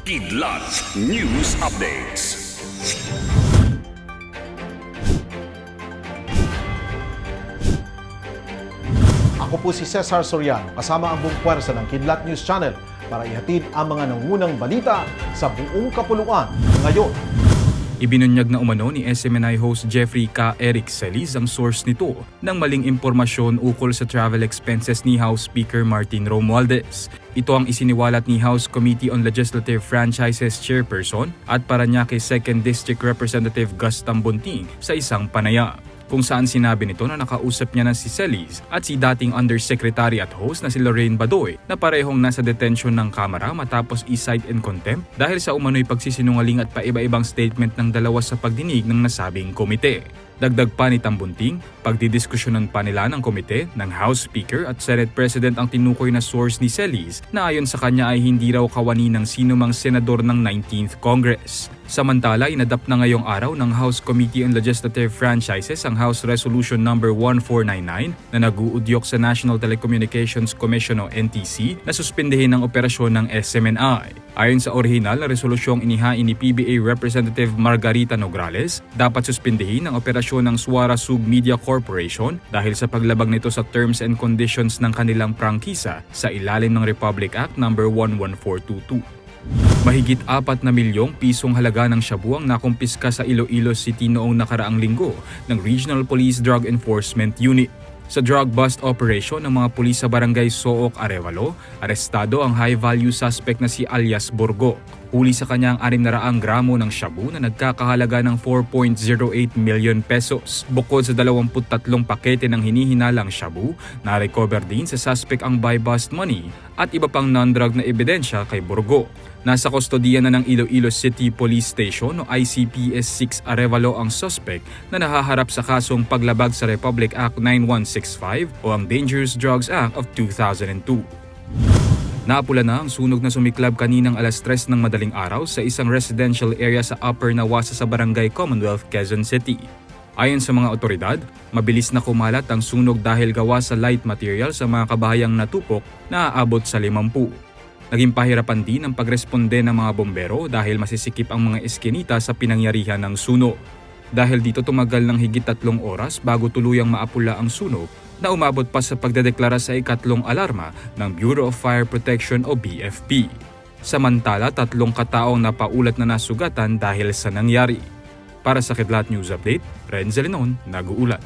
Kidlat News Updates. Ako po si Cesar Soriano, kasama ang buong puwersa ng Kidlat News Channel para ihatid ang mga nangunang balita sa buong kapuluan ngayon. Ibinunyag na umano ni SMNI host Jeffrey K. Eric Celis ang source nito ng maling impormasyon ukol sa travel expenses ni House Speaker Martin Romualdez. Ito ang isiniwalat ni House Committee on Legislative Franchises Chairperson at Paranaque 2nd District Representative Gus Tambunting sa isang panaya kung saan sinabi nito na nakausap niya na si Celis at si dating Undersecretary at host na si Lorraine Badoy na parehong nasa detention ng kamera matapos i-cite in contempt dahil sa umano'y pagsisinungaling at paiba-ibang statement ng dalawa sa pagdinig ng nasabing komite. Dagdag pa ni Tambunting, pagdidiskusyonan pa nila ng komite ng House Speaker at Senate President ang tinukoy na source ni Celis na ayon sa kanya ay hindi raw kawani ng sinumang senador ng 19th Congress. Samantala, inadapt na ngayong araw ng House Committee on Legislative Franchises ang House Resolution No. 1499 na nag-uudyok sa National Telecommunications Commission o NTC na suspindehin ang operasyon ng SMNI. Ayon sa orihinal na resolusyong inihain ni PBA Representative Margarita Nograles, dapat suspindehin ang operasyon ng Suara Sub Media Corporation dahil sa paglabag nito sa terms and conditions ng kanilang prangkisa sa ilalim ng Republic Act No. 11422. Mahigit 4 na milyong pisong halaga ng shabu ang nakumpiska sa Iloilo City noong nakaraang linggo ng Regional Police Drug Enforcement Unit. Sa drug bust operation ng mga pulis sa barangay Sook, Arevalo, arestado ang high-value suspect na si alias Borgo. Huli sa kanya ang 600 gramo ng shabu na nagkakahalaga ng 4.08 million pesos. Bukod sa 23 pakete ng hinihinalang shabu, na-recover din sa suspect ang buy-bust money at iba pang non-drug na ebidensya kay Borgo. Nasa kustodiya na ng Iloilo City Police Station o ICPS 6 Arevalo ang suspect na nahaharap sa kasong paglabag sa Republic Act 9165 o ang Dangerous Drugs Act of 2002. Napula na ang sunog na sumiklab kaninang alas 3 ng madaling araw sa isang residential area sa Upper Nawasa sa Barangay Commonwealth, Quezon City. Ayon sa mga otoridad, mabilis na kumalat ang sunog dahil gawa sa light material sa mga kabahayang natupok na aabot sa 50. Naging pahirapan din ang pagresponde ng mga bombero dahil masisikip ang mga eskinita sa pinangyarihan ng sunog. Dahil dito tumagal ng higit tatlong oras bago tuluyang maapula ang sunog na umabot pa sa pagdedeklara sa ikatlong alarma ng Bureau of Fire Protection o BFP. Samantala, tatlong kataong napaulat na nasugatan dahil sa nangyari. Para sa Kidlat News Update, Renzel Lenon, nag-uulat.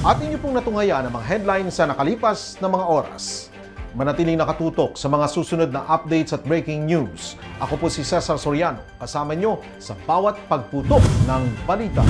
At inyo pong natunghaya ang mga headlines sa nakalipas na mga oras. Manatiling nakatutok sa mga susunod na updates at breaking news. Ako po si Cesar Soriano, kasama nyo sa bawat pagputok ng balita.